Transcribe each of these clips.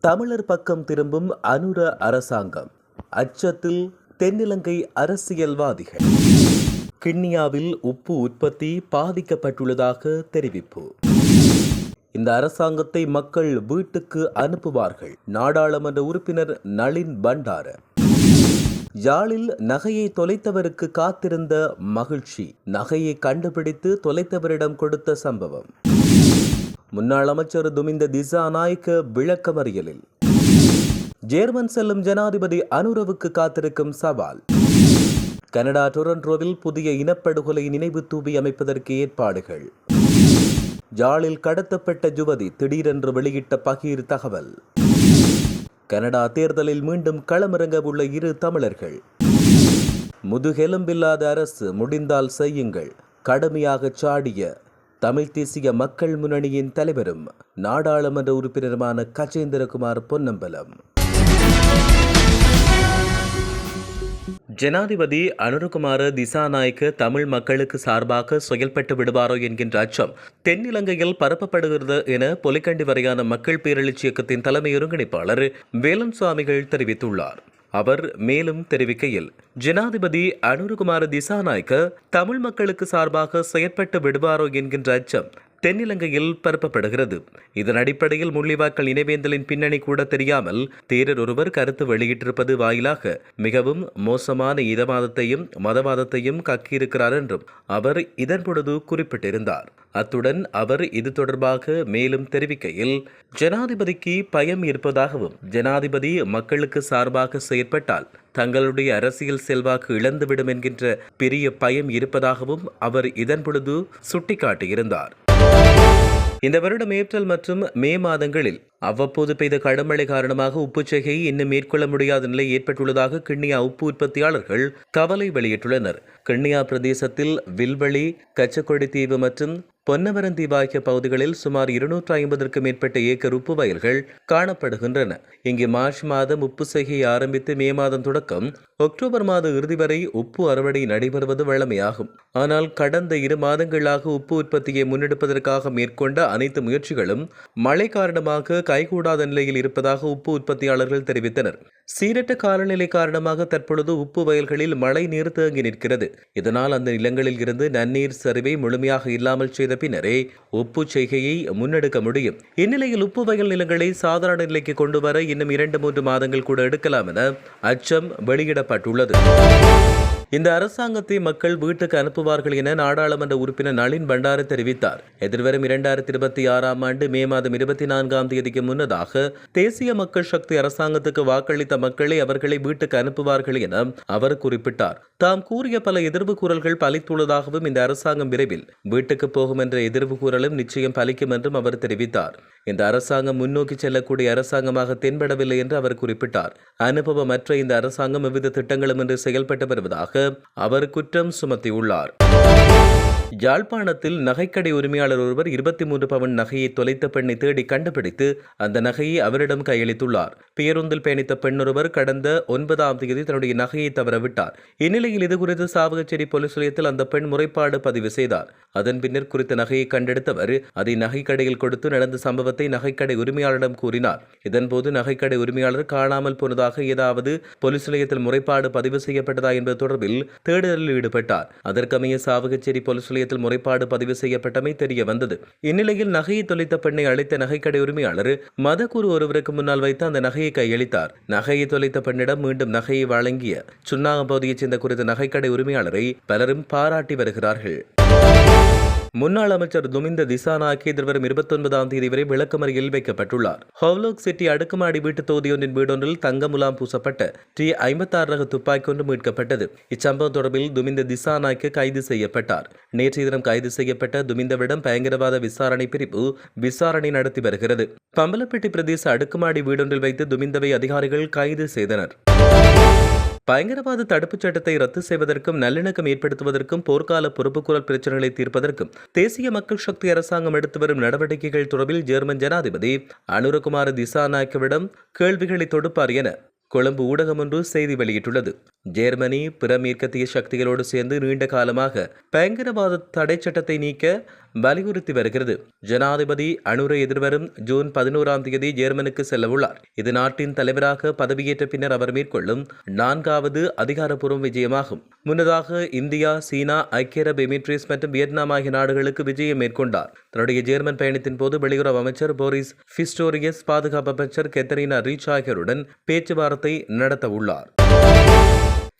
தமிழர் பக்கம் திரும்பும் அனுர அரசாங்கம். அச்சத்தில் தென்னிலங்கை அரசியல்வாதிகள். கிண்ணியாவில் உப்பு உற்பத்தி பாதிக்கப்பட்டுள்ளதாக தெரிவிப்பு. இந்த அரசாங்கத்தை மக்கள் வீட்டுக்கு அனுப்புவார்கள். நாடாளுமன்ற உறுப்பினர் நளின் பண்டார. யாழில் நகையை தொலைத்தவருக்கு காத்திருந்த மகிழ்ச்சி. நகையை கண்டுபிடித்து தொலைத்தவரிடம் கொடுத்த சம்பவம். முன்னாள் அமைச்சர் துமிந்த திசாநாயக்க விளக்கமறியலில். ஜேர்மன் செல்லும் ஜனாதிபதி அனுரவுக்கு காத்திருக்கும் சவால். கனடா டொரண்டோவில் புதிய இனப்படுகொலை நினைவு தூவி அமைப்பதற்கு ஏற்பாடுகள். ஜாலில் கடத்தப்பட்ட யுவதி திடீரென்று வெளியிட்ட பகீர் தகவல். கனடா தேர்தலில் மீண்டும் களமிறங்க உள்ள இரு தமிழர்கள். முதுகெலும்பில்லாத அரசு முடிந்தால் செய்யுங்கள். கடுமையாக சாடிய தமிழ் தேசிய மக்கள் முன்னணியின் தலைவரும் நாடாளுமன்ற உறுப்பினருமான கஜேந்திரகுமார் பொன்னம்பலம். ஜனாதிபதி அனுரகுமார திசாநாயக்க தமிழ் மக்களுக்கு சார்பாக செயல்பட்டு விடுவாரோ என்கின்ற அச்சம் தென்னிலங்கையில் பரப்பப்படுகிறது என பொலிக்கண்டி வரையான மக்கள் பேரெழுச்சி இயக்கத்தின் தலைமை ஒருங்கிணைப்பாளர் வேலன் சுவாமிகள் தெரிவித்துள்ளார். அவர் மேலும் தெரிவிக்கையில் ஜனாதிபதி அனுருகுமார திசாநாயக்க தமிழ் மக்களுக்கு சார்பாக செயற்பட்டு விடுவாரோ என்கின்ற அச்சம் தென்னிலங்கையில் பரப்பப்படுகிறது. இதன் அடிப்படையில் முள்ளிவாக்கல் இணைவேந்தலின் பின்னணி கூட தெரியாமல் தேரர் ஒருவர் கருத்து வெளியிட்டிருப்பது வாயிலாக மிகவும் மோசமான இதவாதத்தையும் மதவாதத்தையும் கக்கியிருக்கிறார் என்றும் அவர் இதன் பொழுது குறிப்பிட்டிருந்தார். அத்துடன் அவர் இது தொடர்பாக மேலும் தெரிவிக்கையில் ஜனாதிபதிக்கு பயம் இருப்பதாகவும் ஜனாதிபதி மக்களுக்கு சார்பாக செயற்பட்டால் தங்களுடைய அரசியல் செல்வாக்கு இழந்துவிடும் என்கின்ற பெரிய பயம் இருப்பதாகவும் அவர் இதன் பொழுது சுட்டிக்காட்டியிருந்தார். இந்த வருடம் ஏப்ரல் மற்றும் மே மாதங்களில் அவ்வப்போது பெய்த கடுமழை காரணமாக உப்புச்செய்கை இன்னும் மேற்கொள்ள முடியாத நிலை ஏற்பட்டுள்ளதாக கிண்ணியா உப்பு உற்பத்தியாளர்கள் கவலை வெளியிட்டுள்ளனர். கிண்ணியா பிரதேசத்தில் வில்வெளி கச்சக்கொடி தீவு மற்றும் பொன்னவரன் தீவு பகுதிகளில் சுமார் இருநூற்று ஐம்பதற்கும் மேற்பட்ட ஏக்கர் உப்பு வயல்கள் காணப்படுகின்றன. இங்கு மார்ச் மாதம் உப்பு செய்கை ஆரம்பித்து மே மாதம் தொடக்கம் அக்டோபர் மாத இறுதி வரை உப்பு அறுவடை நடைபெறுவது வழமையாகும். ஆனால் கடந்த இரு மாதங்களாக உப்பு உற்பத்தியை முன்னெடுப்பதற்காக மேற்கொண்ட அனைத்து முயற்சிகளும் மழை காரணமாக கைகூடாத நிலையில் இருப்பதாக உப்பு உற்பத்தியாளர்கள் தெரிவித்தனர். சீரற்ற காலநிலை காரணமாக தற்பொழுது உப்பு வயல்களில் மழை நீர் தேங்கி நிற்கிறது. இதனால் அந்த நிலங்களில் இருந்து நன்னீர் சரிவை முழுமையாக இல்லாமல் செய்த பின்னரே உப்பு செய்கையை முன்னெடுக்க முடியும். இந்நிலையில் உப்பு வயல் நிலங்களை சாதாரண நிலைக்கு கொண்டு வர இன்னும் இரண்டு மூன்று மாதங்கள் கூட எடுக்கலாம் என அச்சம் வெளியிடப்பட்டுள்ளது. இந்த அரசாங்கத்தை மக்கள் வீட்டுக்கு அனுப்புவார்கள் என நாடாளுமன்ற உறுப்பினர் நளின் பண்டார தெரிவித்தார். எதிர்வரும் இரண்டாயிரத்தி இருபத்தி ஆறாம் ஆண்டு மே மாதம் இருபத்தி நான்காம் தேதிக்கு முன்னதாக தேசிய மக்கள் சக்தி அரசாங்கத்துக்கு வாக்களித்த மக்களை அவர்களை வீட்டுக்கு அனுப்புவார்கள் என அவர் குறிப்பிட்டார். தாம் கூறிய பல எதிர்வு கூறல்கள் பலித்துள்ளதாகவும் இந்த அரசாங்கம் விரைவில் வீட்டுக்கு போகும் என்ற எதிர்வு கூறலும் நிச்சயம் பலிக்கும் என்றும் அவர் தெரிவித்தார். இந்த அரசாங்கம் முன்னோக்கி செல்லக்கூடிய அரசாங்கமாக தென்படவில்லை என்று அவர் குறிப்பிட்டார். அனுபவமற்ற இந்த அரசாங்கம் விவித திட்டங்களும் இன்று செயல்பட்டு வருவதாக அவர் குற்றம் சுமத்தியுள்ளார். யாழ்ப்பாணத்தில் நகைக்கடை உரிமையாளர் ஒருவர் இருபத்தி மூன்று பவன் நகையை தொலைத்த பெண்ணை தேடி கண்டுபிடித்து அந்த நகையை அவரிடம் கையளித்துள்ளார். பேருந்தில் பயணித்த பெண்ணொருவர் கடந்த ஒன்பதாம் தேதி தன்னுடைய நகையை தவறவிட்டார். இந்நிலையில் இதுகுறித்து சாவகச்சேரி போலீஸ் நிலையத்தில் அந்த பெண் முறைப்பாடு பதிவு செய்தார். அதன் பின்னர் குறித்த நகையை கண்டெடுத்தவர் அதை நகைக்கடையில் கொடுத்து நடந்த சம்பவத்தை நகைக்கடை உரிமையாளரிடம் கூறினார். இதன்போது நகைக்கடை உரிமையாளர் காணாமல் போனதாக ஏதாவது போலீஸ் நிலையத்தில் முறைப்பாடு பதிவு செய்யப்பட்டதா என்பது தொடர்பில் தேடுதலில் ஈடுபட்டார். அதற்கமைய சாவகச்சேரி போலீஸ் நிலையத்தில் முறைப்பாடு பதிவு செய்யப்பட்டமை தெரிய வந்தது. இந்நிலையில் நகையை தொலைத்த பெண்ணை அழைத்த நகைக்கடை உரிமையாளர் மதகுரு ஒருவருக்கு முன்னால் வைத்து அந்த நகையை கையளித்தார். நகையை தொலைத்த பெண்ணிடம் மீண்டும் நகையை வழங்கிய சுண்ணாகம் பகுதியைச் சேர்ந்த குறித்த நகைக்கடை உரிமையாளரை பலரும் பாராட்டி வருகிறார்கள். முன்னாள் அமைச்சர் துமிந்த திசாநாயக் எதிர்வரும் இருபத்தி ஒன்பதாம் தேதி வரை விளக்கமறியலில் வைக்கப்பட்டுள்ளார். ஹவ்லோக் சிட்டி அடுக்குமாடி வீட்டு தொகுதியொன்றின் வீடொன்றில் தங்க முலாம் பூசப்பட்ட டி ஐம்பத்தாறு ரக துப்பாக்கி ஒன்று மீட்கப்பட்டது. இச்சம்பவம் தொடர்பில் துமிந்த திசாநாயக்க கைது செய்யப்பட்டார். நேற்றைய தினம் கைது செய்யப்பட்ட துமிந்தவிடம் பயங்கரவாத விசாரணை பிரிவு விசாரணை நடத்தி வருகிறது. பம்பலப்பட்டி பிரதேச அடுக்குமாடி வீடொன்றில் வைத்து துமிந்தவை அதிகாரிகள் கைது செய்தனர். பயங்கரவாத தடுப்புச் சட்டத்தை ரத்து செய்வதற்கும் நல்லிணக்கம் ஏற்படுத்துவதற்கும் போர்க்கால பொறுப்புக்குரல் பிரச்சனைகளை தீர்ப்பதற்கும் தேசிய மக்கள் சக்தி அரசாங்கம் எடுத்து வரும் நடவடிக்கைகள் தொடர்பில் ஜெர்மன் ஜனாதிபதி அனுரகுமார திசாநாயக்கவிடம் கேள்விகளை தொடுப்பார் என கொழும்பு ஊடகம் ஒன்று செய்தி வெளியிட்டுள்ளது. ஜெர்மனி பிற மேற்கத்திய சக்திகளோடு சேர்ந்து நீண்ட காலமாக பயங்கரவாத தடை சட்டத்தை நீக்க வலியுறுத்தி வருகிறது. ஜனாதிபதி அனுரை எதிர்வரும் ஜூன் பதினோராம் தேதி ஜெர்மனுக்கு செல்லவுள்ளார். இது நாட்டின் தலைவராக பதவியேற்ற பின்னர் அவர் மேற்கொள்ளும் நான்காவது அதிகாரப்பூர்வ விஜயமாகும். முன்னதாக இந்தியா சீனா ஐக்கிய அரபு எமிரேட்ஸ் மற்றும் வியட்நாம் ஆகிய நாடுகளுக்கு விஜயம் மேற்கொண்டார். தன்னுடைய ஜெர்மன் பயணத்தின் போது வெளியுறவு அமைச்சர் போரிஸ் பிஸ்டோரியஸ் பாதுகாப்பு அமைச்சர் கெத்தரினா ரீச் ஆகியோருடன் பேச்சுவார்த்தை நடத்த உள்ளார்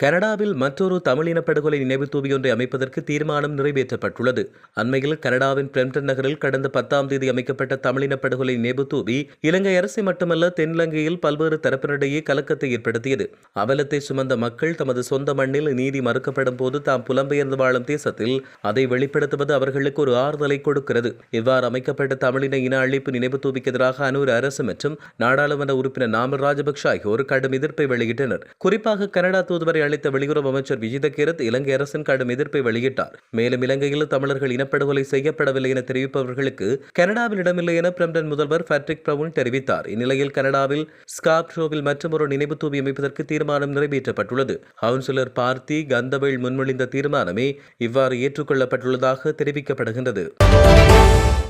கனடாவில் மற்றொரு தமிழின படுகொலை நினைவு தூவியொன்றை அமைப்பதற்கு தீர்மானம் நிறைவேற்றப்பட்டுள்ளது. அண்மையில் கனடாவின் பிரெம்டன் நகரில் கடந்த பத்தாம் தேதி அமைக்கப்பட்ட தமிழின படுகொலை நினைவு தூவி இலங்கை அரசை மட்டுமல்ல தென்னிலங்கையில் பல்வேறு தரப்பினரிடையே கலக்கத்தை ஏற்படுத்தியது. அவலத்தை சுமந்த மக்கள் தமது சொந்த மண்ணில் நீதி மறுக்கப்படும் போது தாம் புலம்பெயர்ந்து வாழும் தேசத்தில் அதை வெளிப்படுத்துவது அவர்களுக்கு ஒரு ஆறுதலை கொடுக்கிறது. இவ்வாறு அமைக்கப்பட்ட தமிழின இன அழிப்பு நினைவு தூவிக்கு எதிராக அனூர் அரசு மற்றும் நாடாளுமன்ற உறுப்பினர் நாமல் ராஜபக்ஷ ஆகியோர் கடும் எதிர்ப்பை வெளியிட்டனர். குறிப்பாக கனடா தூதுவரை அளித்த வெளியுறவு அமைச்சர் விஜித கேரத் இலங்கை அரசின் கடும் எதிர்ப்பை வெளியிட்டார். மேலும் இலங்கையில் தமிழர்கள் இனப்படுகொலை செய்யப்படவில்லை என தெரிவிப்பவர்களுக்கு கனடாவில் இடமில்லை என பிரம்டன் முதல்வர் பேட்ரிக் பிரவுன் தெரிவித்தார். இந்நிலையில் கனடாவில் ஸ்காப்ஷோவில் மற்றொரு நினைவு தூவி அமைப்பதற்கு தீர்மானம் நிறைவேற்றப்பட்டுள்ளது. கவுன்சிலர் பார்த்தி கந்தவேல் முன்மொழிந்த தீர்மானமே இவ்வாறு ஏற்றுக்கொள்ளப்பட்டுள்ளதாக தெரிவிக்கப்படுகின்றது.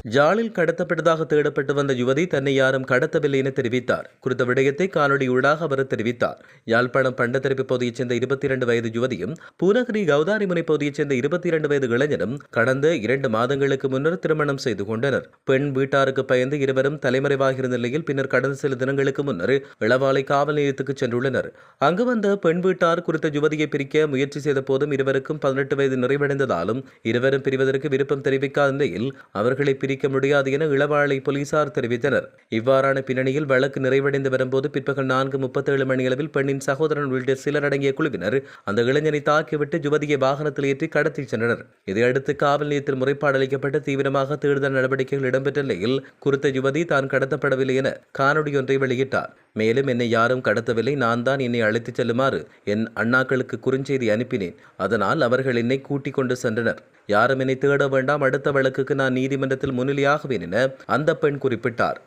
ஜாலில் கடத்தப்பட்டதாக தேடப்பட்டு வந்த யுவதி தன்னை யாரும் கடத்தவில்லை என தெரிவித்தார். குறித்த விடயத்தை காணொலியூடாக அவர் தெரிவித்தார். யாழ்ப்பாணம் பண்டத்தரப்பு பகுதியைச் சேர்ந்த இருபத்தி இரண்டு வயது யுவதியும் பூநகரி கௌதாரிமுனை பகுதியைச் சேர்ந்த இருபத்தி இரண்டு வயது இளைஞனும் கடந்த இரண்டு மாதங்களுக்கு முன்னர் திருமணம் செய்து கொண்டனர். பெண் வீட்டாருக்கு பயந்து இருவரும் தலைமறைவாக இருந்த நிலையில் பின்னர் கடந்த சில தினங்களுக்கு முன்னர் இளவாலை காவல் நிலையத்துக்கு சென்றுள்ளனர். அங்கு வந்த பெண் வீட்டார் குறித்த யுவதியை பிரிக்க முயற்சி செய்த போதும் இருவருக்கும் பதினெட்டு வயது நிறைவடைந்ததாலும் இருவரும் பிரிவதற்கு விருப்பம் தெரிவிக்காத நிலையில் அவர்களை பிரி பிரிக்க முடியாது என இளவாளை போலீசார் தெரிவித்தனர். இவ்வாறான பின்னணியில் வழக்கு நிறைவடைந்து வரும்போது பிற்பகல் நான்கு முப்பத்தேழு மணியளவில் பெண்ணின் சகோதரன் உள்ளிட்ட சிலர் அடங்கிய குழுவினர் அந்த இளைஞனை தாக்கிவிட்டு யுவதியை வாகனத்தில் ஏற்றி கடத்திச் சென்றனர். இதையடுத்து காவல் நிலையத்தில் முறைப்பாடு அளிக்கப்பட்டு தீவிரமாக தேடுதல் நடவடிக்கைகள் இடம்பெற்ற நிலையில் குறித்த யுவதி தான் கடத்தப்படவில்லை என காணொலி வெளியிட்டார். மேலும் என்னை யாரும் கடத்தவில்லை. நான் தான் என்னை அழைத்துச் செல்லுமாறு என் அண்ணாக்களுக்கு குறுஞ்செய்தி அனுப்பினேன். அதனால் அவர்கள் என்னை கூட்டிக் கொண்டு சென்றனர். யாரும் என்னை தேட வேண்டாம். அடுத்த வழக்குக்கு நான் நீதிமன்றத்தில் முன்னிலையாகுவேன் என அந்த பெண் குறிப்பிட்டார்.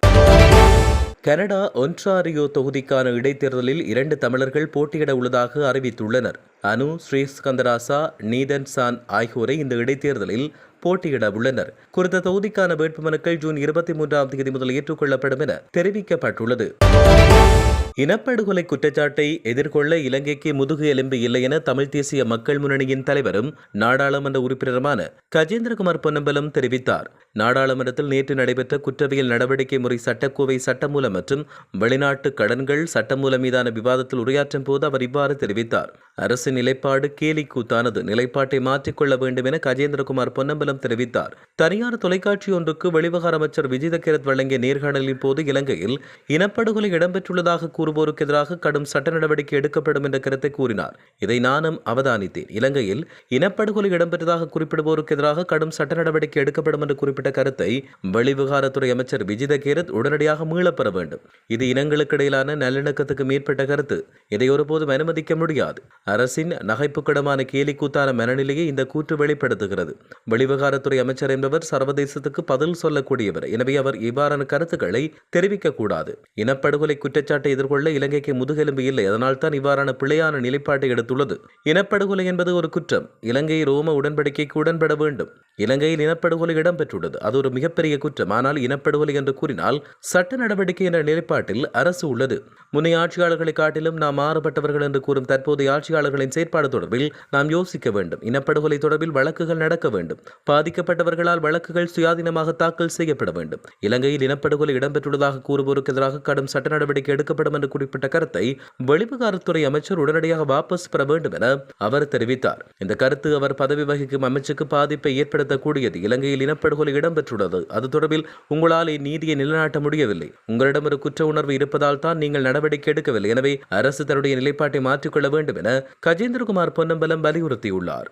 கனடா ஒன்றாரியோ தொகுதிக்கான இடைத்தேர்தலில் இரண்டு தமிழர்கள் போட்டியிட உள்ளதாக அறிவித்துள்ளனர். அனு ஸ்ரீஸ்கந்தராசா நீதன் சான் ஆகியோரை இந்த இடைத்தேர்தலில் போட்டியிட உள்ளனர். குறித்த தொகுதிக்கான வேட்புமனுக்கள் ஜூன் இருபத்தி மூன்றாம் தேதி முதல் ஏற்றுக்கொள்ளப்படும் என தெரிவிக்கப்பட்டுள்ளது. இனப்படுகொலை குற்றச்சாட்டை எதிர்கொள்ள இலங்கைக்கு முதுகு எலும்பு இல்லை என தமிழ் தேசிய மக்கள் முன்னணியின் தலைவரும் நாடாளுமன்ற உறுப்பினருமான கஜேந்திரகுமார் பொன்னம்பலம் தெரிவித்தார். நாடாளுமன்றத்தில் நேற்று நடைபெற்ற குற்றவியல் நடவடிக்கை முறை சட்டக்கோவை சட்டமூலம் மற்றும் வெளிநாட்டு கடன்கள் சட்டமூலம் மீதான விவாதத்தில் உரையாற்றும் போது அவர் இவ்வாறு தெரிவித்தார். அரசின் நிலைப்பாடு கேலி கூத்தானது. நிலைப்பாட்டை மாற்றிக்கொள்ள வேண்டும் என கஜேந்திரகுமார் பொன்னம்பலம் தெரிவித்தார். தனியார் தொலைக்காட்சி ஒன்றுக்கு வெளிவகார அமைச்சர் விஜித கிரத் வழங்கிய நேர்காணலின் போது இலங்கையில் இனப்படுகொலை இடம்பெற்றுள்ளதாக கூறுவோருக்கு எதிராக கடும் சட்ட நடவடிக்கை எடுக்கப்படும் என்ற கருத்தை கூறினார். இதை நானும் அவதானித்தேன். இலங்கையில் இனப்படுகொலை இடம்பெற்றதாக குறிப்பிடுவோருக்கு எதிராக கடும் சட்ட நடவடிக்கை எடுக்கப்படும் என்று குறிப்பிட்ட கருத்தை வெளிவிவகாரத்துறை அமைச்சர் விஜித கேரத் உடனடியாக மீளப்பெற வேண்டும். இது இனங்களுக்கிடையிலான நல்லிணக்கத்துக்கு மேற்பட்ட கருத்து. இதை ஒருபோதும் அனுமதிக்க முடியாது. அரசின் நகைப்புக்கிடமான கேலி கூத்தான மனநிலையை இந்த கூற்று வெளிப்படுத்துகிறது. வெளிவிவகாரத்துறை அமைச்சர் என்பவர் சர்வதேசத்துக்கு பதில் சொல்லக்கூடியவர். எனவே அவர் இவ்வாறான கருத்துக்களை தெரிவிக்கக்கூடாது. இனப்படுகொலை குற்றச்சாட்டை எதிர்கொள்ள இலங்கைக்கு முதுகெலும்பு இல்லை. அதனால் தான் இவ்வாறான பிழையான நிலைப்பாட்டை எடுத்துள்ளது. இனப்படுகொலை என்பது ஒரு குற்றம். இலங்கை ரோம உடன்படிக்கைக்கு உடன்பட வேண்டும். இலங்கையில் இனப்படுகொலை இடம்பெற்றுள்ளது. அது ஒரு மிகப்பெரிய குற்றம். ஆனால் இனப்படுகொலை என்று கூறினால் சட்ட நடவடிக்கை என்ற நிலைப்பாட்டில் அரசு உள்ளது. முன்னைய ஆட்சியாளர்களை காட்டிலும் நாம் மாறுபட்டவர்கள் என்று கூறும் தற்போதைய ஆட்சியாளர்களின் செயற்பாடு தொடர்பில் நாம் யோசிக்க வேண்டும். இனப்படுகொலை தொடர்பில் வழக்குகள் நடக்க வேண்டும். பாதிக்கப்பட்டவர்களால் வழக்குகள் சுயாதீனமாக தாக்கல் செய்யப்பட வேண்டும். இலங்கையில் இனப்படுகொலை இடம்பெற்றுள்ளதாக கூறுவோருக்கு எதிராக கடும் சட்ட நடவடிக்கை எடுக்கப்படும் என்று குறிப்பிட்ட கருத்தை வெளிவிகாரத்துறை அமைச்சர் உடனடியாக வாபஸ் பெற வேண்டும் என அவர் தெரிவித்தார். இந்த கருத்து அவர் பதவி வகிக்கும் அமைச்சுக்கு பாதிப்பை ஏற்படுத்தக்கூடியது இலங்கையில் இனப்படுகொலை இடம்பெற்றுள்ளது. அது தொடர்பில் உங்களால் நீதியை நிலைநாட்ட முடியவில்லை. உங்களிடம் ஒரு குற்ற உணர்வு இருப்பதால் தான் நீங்கள் நடவடிக்கை எடுக்கவில்லை. எனவே அரசு தன்னுடைய நிலைப்பாட்டை மாற்றிக்கொள்ள வேண்டும் என கஜேந்திரகுமார் பொன்னம்பலம் வலியுறுத்தியுள்ளார்.